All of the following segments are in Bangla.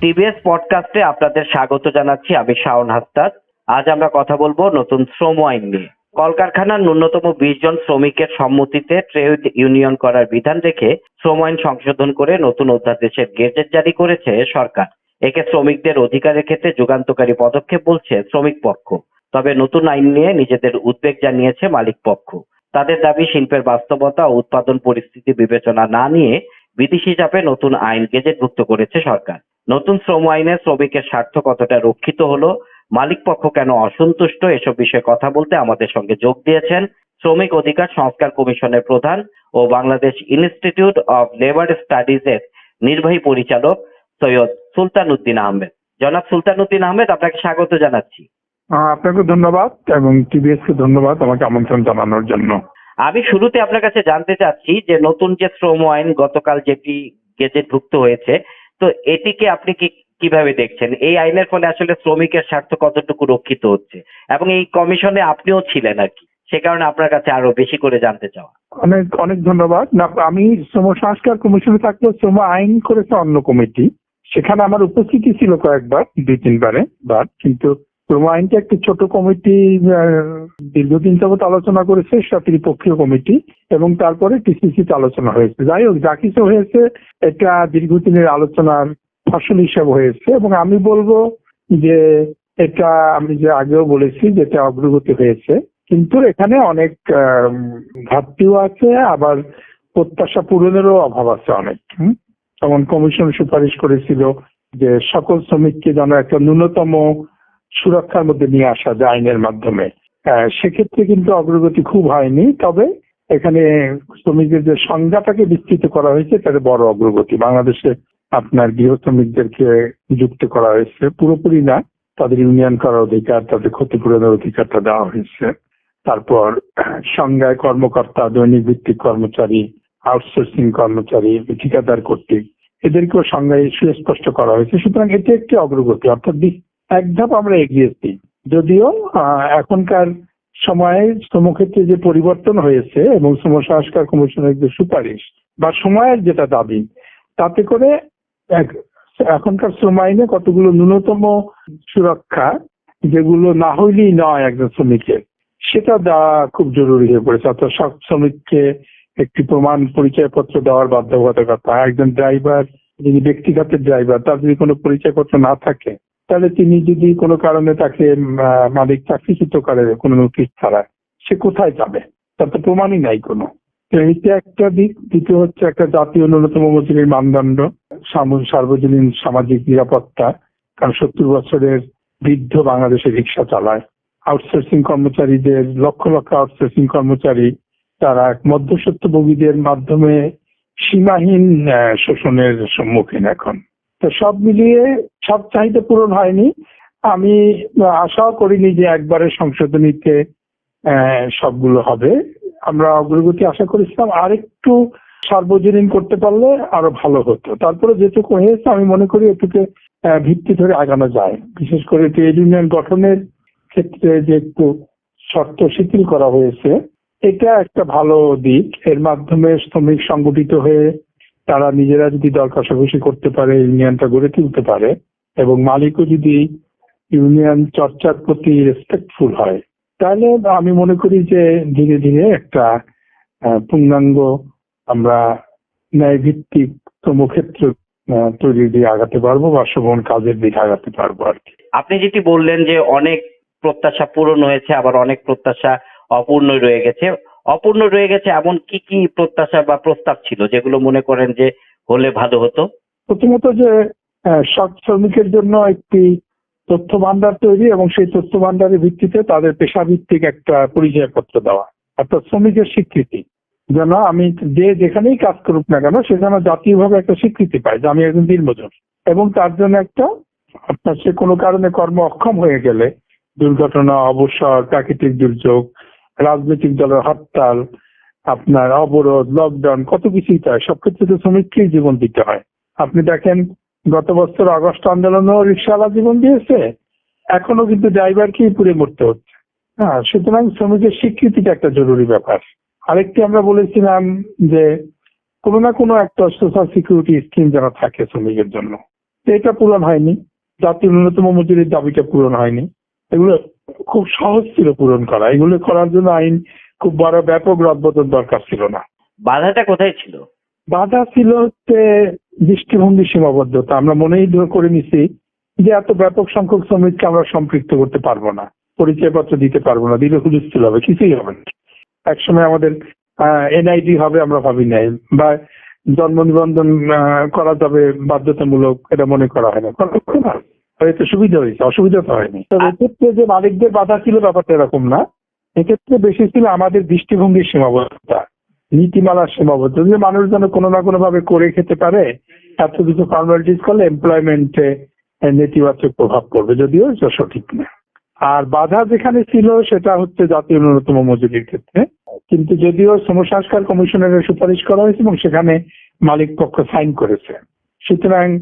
টিবিএস পডকাস্টে আপনাদের স্বাগত জানাচ্ছি আমি শাওন হাস্তাদ। আজ আমরা কথা বলব নতুন শ্রম আইন নিয়ে। কলকারখানার ন্যূনতম বিশ জন শ্রমিকের সম্মতিতে ট্রেড ইউনিয়ন করার বিধান রেখে শ্রম আইন সংশোধন করে নতুন অধ্যাদেশের গেজেট জারি করেছে সরকার। একে শ্রমিকদের অধিকারের ক্ষেত্রে যুগান্তকারী পদক্ষেপ বলছে শ্রমিক পক্ষ। তবে নতুন আইন নিয়ে নিজেদের উদ্বেগ জানিয়েছে মালিক পক্ষ। তাদের দাবি শিল্পের বাস্তবতা ও উৎপাদন পরিস্থিতি বিবেচনা না নিয়ে বিদেশি হিসাবে নতুন আইন গেজেটভুক্ত করেছে সরকার। নতুন শ্রম আইনে শ্রমিকের স্বার্থ কতটা রক্ষিত হলো, মালিক পক্ষ কেন অসন্তুষ্ট, এসব বিষয়ে কথা বলতে আমাদের সঙ্গে যোগ দিয়েছেন শ্রমিক অধিকার সংস্কার কমিশনের প্রধান ও Bangladesh institute of labour studies এর নির্বাহী পরিচালক সৈয়দ সুলতান উদ্দিন আহমেদ। জনাব সুলতান উদ্দিন আহমেদ, আপনাকে স্বাগত জানাচ্ছি। আপনাকে ধন্যবাদ এবং টিবিএস কে ধন্যবাদ আমাকে আমন্ত্রণ জানানোর জন্য। আমি শুরুতে আপনার কাছে জানতে চাচ্ছি যে নতুন যে শ্রম আইন গতকাল যেটি গেজেটভুক্ত হয়েছে, তো এটিকে আপনি কি, কীভাবে দেখছেন? এই আইনের ফলে আসলে শ্রমিকের স্বার্থ কতটুকু রক্ষিত হচ্ছে? এবং এই কমিশনে আপনিও ছিলেন আর কি, সে কারণে আপনার কাছে আরও বেশি করে জানতে চাওয়া। অনেক অনেক ধন্যবাদ। না, আমি শ্রম সংস্কার কমিশনে থাকলেও শ্রম আইন করেছে অন্য কমিটি। সেখানে আমার উপস্থিতি ছিল কয়েকবার, দুই, তিনবারে বার, কিন্তু শ্রম আইনটা একটি ছোট কমিটি দীর্ঘদিন যাবত আলোচনা করেছে সেটা ত্রিপক্ষীয় কমিটি, এবং তারপরে টিসিসিতে আলোচনা হয়েছে। যাই হোক, যা কিছু হয়েছে, এটা দীর্ঘদিনের আলোচনার ফসল হিসাবে হয়েছে, এবং আমি বলব যে এটা আমি যে আগেও বলেছি যে এটা অগ্রগতি হয়েছে। কিন্তু এখানে অনেক ঘাটতিও আছে, আবার প্রত্যাশা পূরণেরও অভাব আছে অনেক? যেমন কমিশন সুপারিশ করেছিল যে সকল শ্রমিককে যেন একটা ন্যূনতম সুরক্ষার মধ্যে নিয়ে আসা যায় আইনের মাধ্যমে। সেক্ষেত্রে কিন্তু অগ্রগতি খুব হয়নি, তবে এখানে শ্রমিকদের যে সংজ্ঞাটাকে বিস্তৃত করা হয়েছে, তাতে বড় অগ্রগতি। বাংলাদেশে আপনার গৃহ শ্রমিকদেরকে যুক্ত করা হয়েছে। পুরোপুরি না, তাদের ইউনিয়ন করার অধিকার, তাদের ক্ষতিপূরণের অধিকারটা দেওয়া হয়েছে। তারপর সংজ্ঞায় কর্মকর্তা, দৈনিক ভিত্তিক কর্মচারী আউটসোর্সিং কর্মচারী, ঠিকাদার কর্তৃক, এদেরকেও সংজ্ঞায় সুস্পষ্ট করা হয়েছে। সুতরাং এটি একটি অগ্রগতি, অর্থাৎ এক ধাপ আমরা এগিয়েছি যদিও এখনকার সময়ে শ্রমক্ষেত্রে যে পরিবর্তন হয়েছে এবং শ্রম সংস্কার কমিশনের যে সুপারিশ বা সময়ের যেটা দাবি, তাতে করে এখনকার শ্রম আইনে কতগুলো ন্যূনতম সুরক্ষা যেগুলো না হইলেই নয় একজন শ্রমিকের, সেটা দেওয়া খুব জরুরি হয়ে পড়েছে। অর্থাৎ সব শ্রমিককে একটি প্রমাণ পরিচয়পত্র দেওয়ার বাধ্যবাধকতা, একজন ড্রাইভার যদি ব্যক্তিগত ড্রাইভার, তার যদি কোনো পরিচয়পত্র না থাকে তাহলে তিনি যদি কোনো কারণে তাকে মালিক চাকরিচ্যুত করে কোনো নোটিশ ছাড়া সে কোথায় যাবে? তার তো প্রমাণই নাই কোনো। একটা দিক, দ্বিতীয় হচ্ছে একটা জাতীয় ন্যূনতম মজুরির মানদণ্ড সার্বজনীন সামাজিক নিরাপত্তা, কারণ সত্তর বছরের বৃদ্ধ বাংলাদেশে রিক্সা চালায়। আউটসোর্সিং কর্মচারীদের, লক্ষ লক্ষ আউটসোর্সিং কর্মচারী, তারা মধ্যস্বত্বভোগীদের মাধ্যমে সীমাহীন শোষণের সম্মুখীন এখন। তো সব মিলিয়ে সব চাহিদা পূরণ হয়নি। আমি আশাও করিনি যে একবারে সংশোধনীতে সবগুলো হবে। আমরা অগ্রগতি আশা করেছিলাম, আরেকটু সার্বজনীন করতে পারলে আরও ভালো হতো। তারপরে যেটুকু হয়েছে, আমি মনে করি এটুকে ভিত্তি ধরে আগানো যায়। বিশেষ করে ট্রেড ইউনিয়ন গঠনের ক্ষেত্রে যে একটু শর্ত শিথিল করা হয়েছে, এটা একটা ভালো দিক। এর মাধ্যমে শ্রমিক সংগঠিত হয়ে তারা নিজেরা যদি দর কষাকষি করতে পারে ইউনিয়নটা গড়ে তুলতে পারে এবং মালিকও যদি ইউনিয়ন চর্চার প্রতি রেসপেক্টফুল হয় তাহলে আমি মনে করি যে ধীরে ধীরে একটা পূর্ণাঙ্গ আমরা ন্যায় ভিত্তিক শ্রমক্ষেত্র আহ, তৈরি দিয়ে আগাতে পারব বা শ্রমণ কাজের দিকে আগাতে পারব আর কি। আপনি যেটি বললেন যে অনেক প্রত্যাশা পূরণ হয়েছে আবার অনেক প্রত্যাশা অপূর্ণ রয়ে গেছে। অপূর্ণ রয়ে গেছে, এমন কি কি প্রত্যাশা বা প্রস্তাব ছিল যেগুলো মনে করেন যে হলে ভালো হতো? প্রথমত যে সৎ শ্রমিকের জন্য একটি তথ্য ভান্ডার তৈরি এবং সেই তথ্য ভান্ডারের ভিত্তিতে তাদের পেশাভিত্তিক একটা পরিচয়পত্র দেওয়া, অর্থাৎ শ্রমিকের স্বীকৃতি। যেন আমি যে যেখানেই কাজ করুক না কেন, সে যেন জাতীয়ভাবে একটা স্বীকৃতি পায় যে আমি একজন দিনমজুর। এবং তার জন্য একটা, আপনার সে কোনো কারণে কর্ম অক্ষম হয়ে গেলে দুর্ঘটনা, অবসর, প্রাকৃতিক দুর্যোগ রাজনৈতিক দলের হরতাল, আপনার অবরোধ লকডাউন কত কিছুই তাই সব তো শ্রমিককেই জীবন দিতে হয়। আপনি দেখেন, গত বছর আগস্ট আন্দোলনেও রিক্সাওয়ালা জীবন দিয়েছে। এখনও কিন্তু ড্রাইভারকেই পুড়ে মরতে হচ্ছে। হ্যাঁ সুতরাং শ্রমিকের স্বীকৃতিটা একটা জরুরি ব্যাপার। আরেকটি আমরা বলেছিলাম যে, কোনো না কোনো একটা সোশ্যাল সিকিউরিটি স্কিম যেন থাকে শ্রমিকের জন্য। এটা পূরণ হয়নি। জাতীয় ন্যূনতম মজুরির দাবিটা পূরণ হয়নি। এগুলো খুব সহজ ছিল পূরণ করা। এগুলো করার জন্য আইন খুব বড় ব্যাপক রদবদল দরকার ছিল না। বাধাটা কোথায় ছিল? বাধা ছিল হচ্ছে দৃষ্টিভঙ্গি সীমাবদ্ধতা। আমরা মনেই করে নিছি যে এত ব্যাপক সংখ্যক শ্রমিককে আমরা সম্পৃক্ত করতে পারব না পরিচয়পত্র দিতে পারব না দিলে হুলস্থুল হবে কিছুই হবে না। একসময় আমাদের এনআইডি হবে আমরা ভাবি নাই বা জন্ম নিবন্ধন করা যাবে বাধ্যতামূলক এটা মনে করা হয় না। হয়তো সুবিধা হয়েছে অসুবিধা তো হয়নি। তবে এক্ষেত্রে যে মালিকদের বাধা ছিল ব্যাপারটা এরকম না। এক্ষেত্রে বেশি ছিল আমাদের দৃষ্টিভঙ্গির সীমাবদ্ধতা নীতিমালার সীমাবদ্ধতা। যে মানুষ যেন কোনো না কোনো ভাবে করে খেতে পারে এত কিছু ফর্মালিটিস করলে এমপ্লয়মেন্টে নেতিবাচক প্রভাব পড়বে যদিও এটা সঠিক না। আর বাধা যেখানে ছিল সেটা হচ্ছে জাতীয় ন্যূনতম মজুরির ক্ষেত্রে। কিন্তু যদিও শ্রম সংস্কার কমিশনের সুপারিশ করা হয়েছে এবং সেখানে মালিক পক্ষ সাইন করেছে। সুতরাং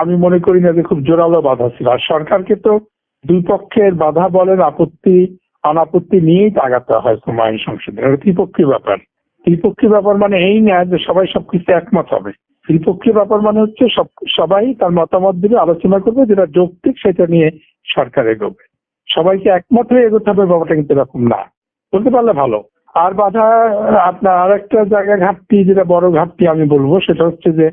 আমি মনে করি না যে খুব জোরালো বাধা ছিল। আর সরকারকে তো দুই পক্ষের বাধা বলেন, আপত্তি, অনাপত্তি নিয়েই তাগাতে হয় সংশোধন। এটা ত্রিপক্ষীয় ব্যাপার। ত্রিপক্ষীয় ব্যাপার মানে এই না যে সবাই সবকিছু একমত হবে। ত্রিপক্ষীয় ব্যাপার মানে হচ্ছে সব, সবাই তার মতামত দিবে, আলোচনা করবে, যেটা যৌক্তিক সেটা নিয়ে সরকার এগোবে। সবাইকে একমত হয়ে এগোতে হবে ব্যাপারটা কিন্তু এরকম না। বলতে পারলে ভালো। আর বাধা, আপনার আর একটা জায়গা ঘাটতি, যেটা বড় ঘাটতি আমি বলব, সেটা হচ্ছে যে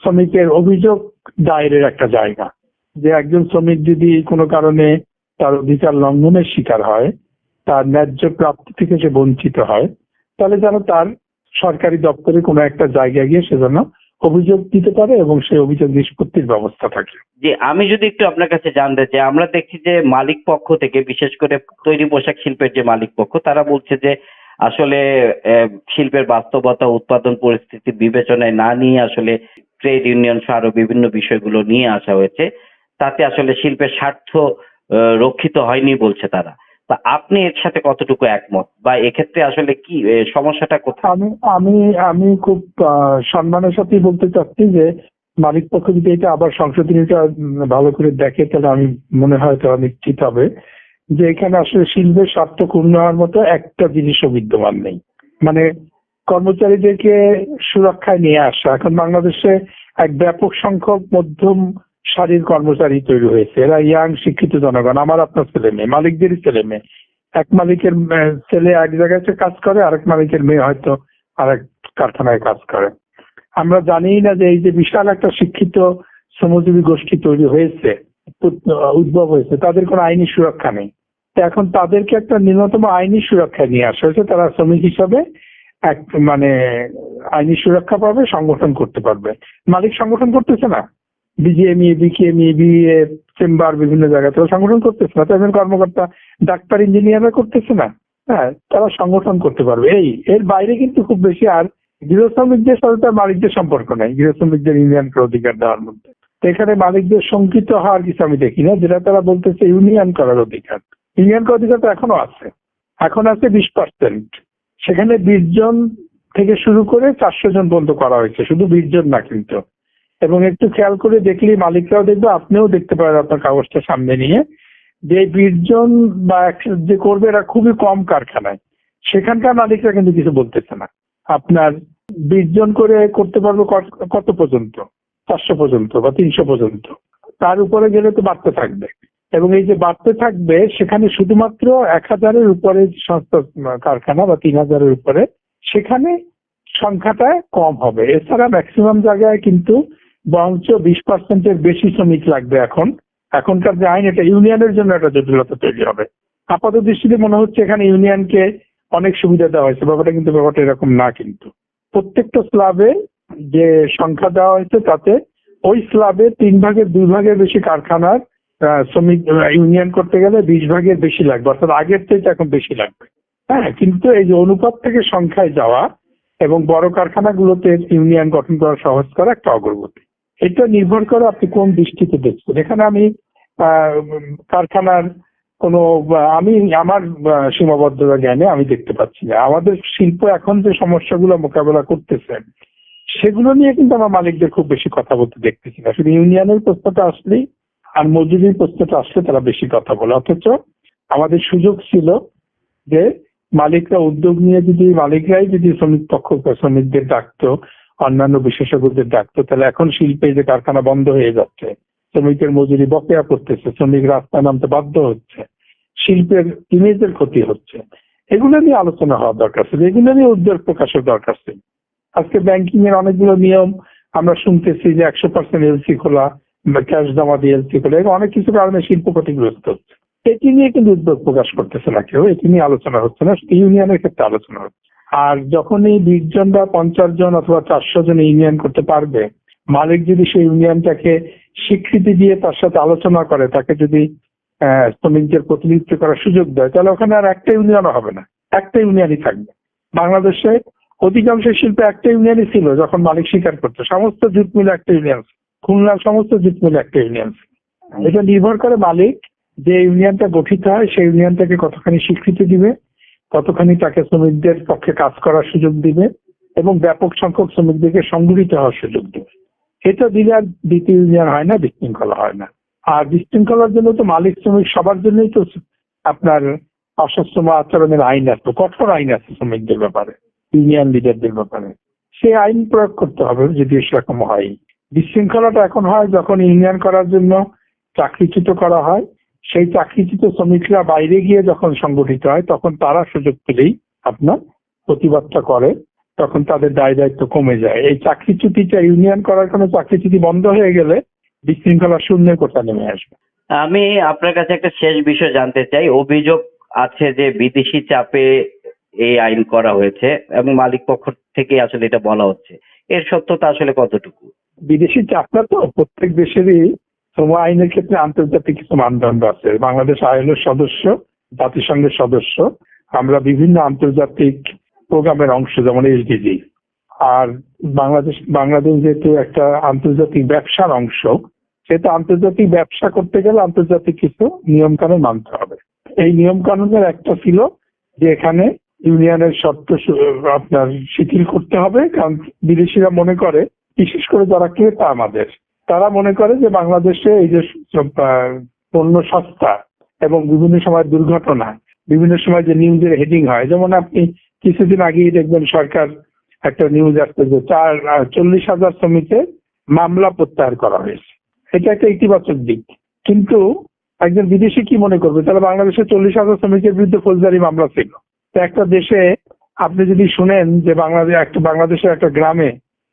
শ্রমিকের অভিযোগ দায়েরের একটা জায়গা, যে একজন শ্রমিক যদি কোনো কারণে তার অধিকার লঙ্ঘনের শিকার হয়, তার ন্যায্য প্রাপ্তি থেকে সে বঞ্চিত হয়, তাহলে যেন তার সরকারি দপ্তরে কোনো একটা জায়গায় গিয়ে সে যেন অভিযোগ দিতে পারে এবং সেই অভিযোগ নিষ্পত্তির ব্যবস্থা থাকে। যে আমি যদি একটু আপনার কাছে জানতে চাই, আমরা দেখছি যে মালিক পক্ষ থেকে, বিশেষ করে তৈরি পোশাক শিল্পের যে মালিক পক্ষ, তারা বলছে যে আসলে শিল্পের বাস্তবতা, উৎপাদন পরিস্থিতি বিবেচনায় না নিয়ে আসলে ট্রেড ইউনিয়ন সহ আরও বিভিন্ন বিষয়গুলো নিয়ে আসা হয়েছে। তাতে আসলে শিল্পের স্বার্থ রক্ষিত হয়নি বলছে তারা। তা আপনি এর সাথে কতটুকু একমত? বা এক্ষেত্রে আসলে কি সমস্যাটা কোথায়? আমি আমি আমি খুব সম্মানের সাথেই বলতে চাচ্ছি যে, মালিক পক্ষ যদি এটা আবার সংশোধনীটা ভালো করে দেখে, তাহলে আমি মনে হয় তারা ঠিক হবে। যে এখানে আসলে শিল্পের স্বার্থ ক্ষুণ্ণ হওয়ার মতো একটা জিনিসও বিদ্যমান নেই। মানে কর্মচারীদেরকে সুরক্ষায় নিয়ে আসা। এখন বাংলাদেশে এক ব্যাপক সংখ্যক মধ্যম সারির কর্মচারী তৈরি হয়েছে। এরা ইয়াং, শিক্ষিত জনগণ। আমার আপনার ছেলে মেয়ে, মালিকদেরই ছেলে মেয়ে। এক মালিকের ছেলে এক জায়গায় কাজ করে, আরেক মালিকের মেয়ে হয়তো আরেক কারখানায় কাজ করে। আমরা জানি না যে এই যে বিশাল একটা শিক্ষিত শ্রমজীবী গোষ্ঠী তৈরি হয়েছে উদ্ভব হয়েছে, তাদের কোনো আইনি সুরক্ষা নেই। এখন তাদেরকে একটা ন্যূনতম আইনি সুরক্ষা নিয়ে আসা হয়েছে। তারা শ্রমিক হিসাবে এক মানে আইনি সুরক্ষা পাবে, সংগঠন করতে পারবে। মালিক সংগঠন করতেছে না। বিজিএমই, বিকেএমই বিএ চেম্বার, বিভিন্ন জায়গায় তারা সংগঠন করতেছে না। তাদের কর্মকর্তা, ডাক্তার, ইঞ্জিনিয়াররা করতেছে না। হ্যাঁ তারা সংগঠন করতে পারবে। এই, এর বাইরে কিন্তু খুব বেশি আর গৃহ শ্রমিকদের সাথে তার মালিকদের সম্পর্ক নেই। গৃহ শ্রমিকদের ইউনিয়নকে অধিকার দেওয়ার মধ্যে। এখানে মালিকদের শঙ্কিত হওয়ার কিছু আমি দেখি না, যেটা তারা বলতেছে ইউনিয়ন করার অধিকার। ইউনিয়ন অধিকার তো এখনও আছে। এখন আছে বিশ পার্সেন্ট সেখানে বিশ জন থেকে শুরু করে চারশো জন পর্যন্ত করা হয়েছে। শুধু বিশ জন না কিন্তু। এবং একটু খেয়াল করে দেখলে মালিকরাও দেখবে, আপনিও দেখতে পারেন আপনার কাগজটা সামনে নিয়ে। যে বিশ জন বা যে করবে এরা খুবই কম কারখানায়। সেখানকার মালিকরা কিন্তু কিছু বলতেছে না। আপনার বিশ জন করে করতে পারবে কত পর্যন্ত? চারশো পর্যন্ত বা তিনশো পর্যন্ত। তার উপরে গেলে তো বাড়তে থাকবে। এবং এই যে বাড়তে থাকবে, সেখানে শুধুমাত্র এক হাজারের উপরে কারখানা বা তিন হাজারের উপরে, সেখানে সংখ্যাটা কম হবে। এছাড়া ম্যাক্সিমাম জায়গায় কিন্তু বরঞ্চ বিশ পার্সেন্টের বেশি শ্রমিক লাগবে এখন। এখনকার যে আইন, এটা ইউনিয়নের জন্য একটা জটিলতা তৈরি হবে। আপাত দৃষ্টিতে মনে হচ্ছে এখানে ইউনিয়নকে অনেক সুবিধা দেওয়া হয়েছে। ব্যাপারটা কিন্তু ব্যাপারটা এরকম না কিন্তু। প্রত্যেকটা স্ল্যাবে যে সংখ্যা দেওয়া হয়েছে, তাতে ওই স্ল্যাবে তিন ভাগের দুই ভাগের বেশি কারখানার শ্রমিক ইউনিয়ন করতে গেলে বিশ ভাগের বেশি লাগবে, অর্থাৎ আগের থেকে এখন বেশি লাগবে। হ্যাঁ কিন্তু এই যে অনুপাত থেকে সংখ্যায় যাওয়া এবং বড় কারখানাগুলোতে ইউনিয়ন গঠন করা সহজ করা একটা অগ্রগতি। এটা নির্ভর করে আপনি কোন দৃষ্টিতে দেখছেন। এখানে আমি কারখানার কোনো, আমি, আমার সীমাবদ্ধতা জ্ঞানে আমি দেখতে পাচ্ছি না। আমাদের শিল্প এখন যে সমস্যাগুলো মোকাবেলা করতেছেন সেগুলো নিয়ে কিন্তু আমার মালিকদের খুব বেশি কথা বলতে দেখতেছি না। শুধু ইউনিয়নের প্রশ্নটা আসলেই আর মজুরির প্রশ্নটা আসলে তারা বেশি কথা বলে। অথচ আমাদের সুযোগ ছিল যে মালিকরা উদ্যোগ নিয়ে যদি, মালিকরাই যদি শ্রমিক পক্ষ, শ্রমিকদের ডাকতো, অন্যান্য বিশেষজ্ঞদের ডাকতো, তাহলে এখন শিল্পে যে কারখানা বন্ধ হয়ে যাচ্ছে, শ্রমিকের মজুরি বকেয়া করতেছে, শ্রমিক রাস্তায় নামতে বাধ্য হচ্ছে, শিল্পের ইমেজের ক্ষতি হচ্ছে, এগুলো নিয়ে আলোচনা হওয়া দরকার ছিল, এগুলো নিয়ে উদ্যোগ প্রকাশের দরকার ছিল। আজকে ব্যাংকিং এর অনেকগুলো নিয়ম আমরা শুনতেছি যে একশো পার্সেন্ট এলসি খোলা ক্যাশ জমা দিয়ে এরকম অনেক কিছু কারণে শিল্প ক্ষতিগ্রস্ত এটি নিয়ে কিন্তু উদ্যোগ প্রকাশ করতেছে না কেউ, এটি নিয়ে আলোচনা হচ্ছে না ইউনিয়নের ক্ষেত্রে আলোচনা হচ্ছে। আর যখনই বিশ জন বা পঞ্চাশ জন অথবা চারশো জন ইউনিয়ন করতে পারবে, মালিক যদি সেই ইউনিয়নটাকে স্বীকৃতি দিয়ে তার সাথে আলোচনা করে, তাকে যদি শ্রমিকদের প্রতিনিধিত্ব করার সুযোগ দেয়, তাহলে ওখানে আর একটা ইউনিয়নও হবে না, একটা ইউনিয়নই থাকবে। বাংলাদেশে অধিকাংশ শিল্পে একটা ইউনিয়নই ছিল যখন মালিক স্বীকার করতো, সমস্ত জুট মিলে একটা ইউনিয়ন ছিল। খুলনার সমস্ত মিলে একটা ইউনিয়ন এটা নির্ভর করে মালিক যে ইউনিয়নটা গঠিত হয় সেই ইউনিয়নটাকে কতখানি স্বীকৃতি দিবে কতখানি তাকে শ্রমিকদের পক্ষে কাজ করার সুযোগ দিবে এবং ব্যাপক সংখ্যক শ্রমিকদেরকে সংগঠিত হওয়ার সুযোগ দিবে। এটা দিলে আর দ্বিতীয় ইউনিয়ন হয় না বিশৃঙ্খলা হয় না। আর বিশৃঙ্খলার জন্য তো মালিক শ্রমিক সবার জন্যই তো আপনার অসশ্রম আচরণের আইন আছে কঠোর আইন আছে শ্রমিকদের ব্যাপারে ইউনিয়ন লিডারদের ব্যাপারে। সেই আইন প্রয়োগ করতে হবে যদি সেরকম হয় বিশৃঙ্খলাটা এখন হয় যখন ইউনিয়ন করার জন্য চাকরিচ্যুত করা হয়। সেই চাকরিচ্যুত শ্রমিকরা বাইরে গিয়ে যখন সংগঠিত হয়, তখন তারা সুযোগ পেলেই আপনার প্রতিবাদটা করে, তখন তাদের দায় দায়িত্ব কমে যায়। এই চাকরিচ্যুতিটা ইউনিয়ন করার কোনো চাকরিচ্যুতি বন্ধ হয়ে গেলে বিশৃঙ্খলা শূন্যের কোথা নেমে আসবে? আমি আপনার কাছে একটা শেষ বিষয় জানতে চাই। অভিযোগ আছে যে বিদেশি চাপে এই আইন করা হয়েছে এবং মালিক পক্ষ থেকে আসলে এটা বলা হচ্ছে। এর সত্যতা আসলে কতটুকু? বিদেশি চাপটা তো, প্রত্যেক দেশেরই শ্রম আইনের ক্ষেত্রে আন্তর্জাতিক কিছু মানদণ্ড আছে। বাংলাদেশ আইএলওর সদস্য, জাতিসংঘের সদস্য, আমরা বিভিন্ন আন্তর্জাতিক প্রোগ্রামের অংশ, যেমন এসডিজি আর বাংলাদেশ বাংলাদেশ যেহেতু একটা আন্তর্জাতিক ব্যবসার অংশ সেটা আন্তর্জাতিক ব্যবসা করতে গেলে আন্তর্জাতিক কিছু নিয়ম কানুন মানতে হবে। এই নিয়ম কানুনের একটা ছিল যে এখানে ইউনিয়নের শর্ত আপনার শিথিল করতে হবে, কারণ বিদেশিরা মনে করে বিশেষ করে যারা ক্রেতা আমাদের, তারা মনে করে যে বাংলাদেশে এই যে পণ্য সস্তা এবং বিভিন্ন সময় দুর্ঘটনা, বিভিন্ন সময় যে নিউজের হেডিং হয়, যেমন আপনি কিছুদিন আগেই দেখবেন সরকার একটা নিউজ আসছে যে চার চল্লিশ হাজার শ্রমিকের মামলা প্রত্যাহার করা হয়েছে। এটা একটা ইতিবাচক দিক। কিন্তু একজন বিদেশি কি মনে করবে? তাহলে বাংলাদেশে চল্লিশ হাজার শ্রমিকের বিরুদ্ধে ফৌজদারি মামলা ছিল। তো একটা দেশে আপনি যদি শুনেন যে বাংলাদেশ, একটা বাংলাদেশের একটা গ্রামে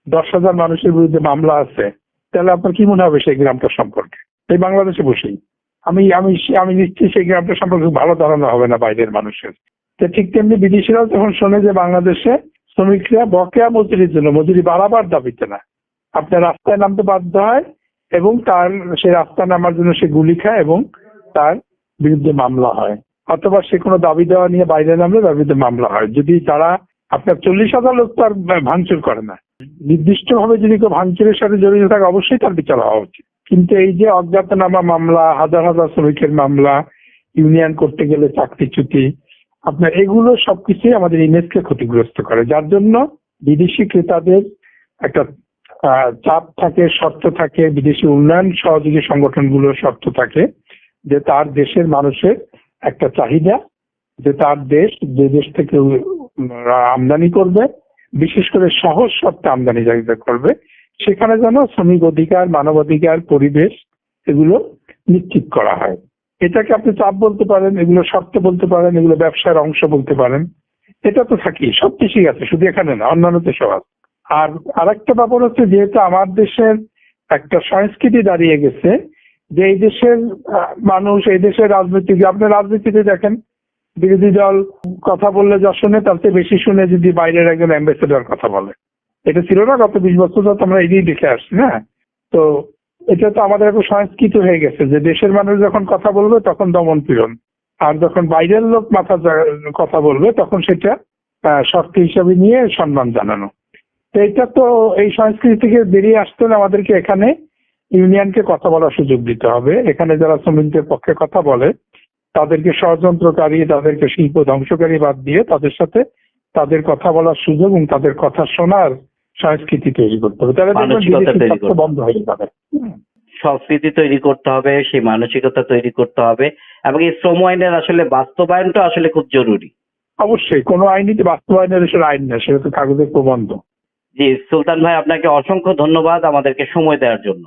দশ হাজার মানুষের বিরুদ্ধে মামলা আছে, তাহলে আপনার কি মনে হবে সেই গ্রামটা সম্পর্কে? এই বাংলাদেশে বসেই। আমি আমি আমি নিশ্চয়ই সেই গ্রামটা সম্পর্কে ভালো ধারণা হবে না বাইরের মানুষের। তো ঠিক তেমনি বিদেশিরাও যখন শোনে যে বাংলাদেশে শ্রমিকরা বকেয়া মজুরির জন্য, মজুরি বাড়াবার দাবিতে না, আপনার রাস্তায় নামতে বাধ্য হয় এবং তার, সে রাস্তা নামার জন্য সে গুলি খায় এবং তার বিরুদ্ধে মামলা হয়। অথবা সে কোনো দাবি দেওয়া নিয়ে বাইরে নামলে তার বিরুদ্ধে মামলা হয়। যদি তারা আপনার চল্লিশ হাজার লোক তার ভাঙচুর করে না। নির্দিষ্টভাবে যদি কেউ ভাঙচুরের সাথে জড়িত থাকে, অবশ্যই তার বিচার হওয়া উচিত। কিন্তু এই যে অজ্ঞাতনামা মামলা, হাজার হাজার শ্রমিকের মামলা, ইউনিয়ন করতে গেলে চাকরিচ্যুতি আপনার এগুলো সবকিছুই আমাদের ইমেজকে ক্ষতিগ্রস্ত করে। যার জন্য বিদেশি ক্রেতাদের একটা চাপ থাকে, শর্ত থাকে, বিদেশি উন্নয়ন সহযোগী সংগঠনগুলোর শর্ত থাকে যে তার দেশের মানুষের একটা চাহিদা, যে তার দেশ, যে দেশ থেকে আমদানি করবে বিশেষ করে সহজ শর্তে আমদানি চাহিদা করবে, সেখানে যেন শ্রমিক অধিকার মানবাধিকার পরিবেশ এগুলো নিশ্চিত করা হয়। এটাকে আপনি চাপ বলতে পারেন, এগুলো শর্ত বলতে পারেন, এগুলো ব্যবসার অংশ বলতে পারেন। এটা তো থাকি সব কিছুই আছে, শুধু এখানে না, অন্যান্য দেশেও আছে। আর আরেকটা ব্যাপার হচ্ছে যেহেতু আমার দেশের একটা সংস্কৃতি দাঁড়িয়ে গেছে, যে এই দেশের মানুষ, এই দেশের রাজনীতি, আপনি রাজনীতিতে দেখেন বিরোধী দল কথা বললে যা শুনে, তার চেয়ে বেশি শুনে যদি বাইরের একজন অ্যাম্বাসেডর কথা বলে। এটা ছিল না, গত বিশ বছর ধরে আমরা এগিয়ে দেখে আসছি না তো এটা তো আমাদের একটা সংস্কৃতি হয়ে গেছে, যে দেশের মানুষ যখন কথা বলবে, তখন দমন পীড়ন আর যখন বাইরের লোক মাথা কথা বলবে, তখন সেটা শর্ত হিসাবে নিয়ে সম্মান জানানো। তো এটা তো এই সংস্কৃতি থেকে বেরিয়ে আসতে হলে আমাদেরকে এখানে ইউনিয়নকে কথা বলার সুযোগ দিতে হবে। এখানে যারা শ্রমিকদের পক্ষে কথা বলে তাদেরকে ষড়যন্ত্রকারী তাদেরকে শিল্প ধ্বংসকারী বাদ দিয়ে তাদের সাথে তাদের কথা বলার সুযোগ এবং তাদের কথা শোনার সংস্কৃতি তৈরি করতে হবে। তাহলে বন্ধ হয়ে যাবে। সংস্কৃতি তৈরি করতে হবে সেই মানসিকতা তৈরি করতে হবে এবং এই শ্রম আইনের আসলে বাস্তবায়নটা আসলে খুব জরুরি। অবশ্যই কোনো আইনই বাস্তবায়নের এসব আইন না সেটা তো কাগজের প্রবন্ধ। জি সুলতান ভাই আপনাকে অসংখ্য ধন্যবাদ আমাদেরকে সময় দেওয়ার জন্য।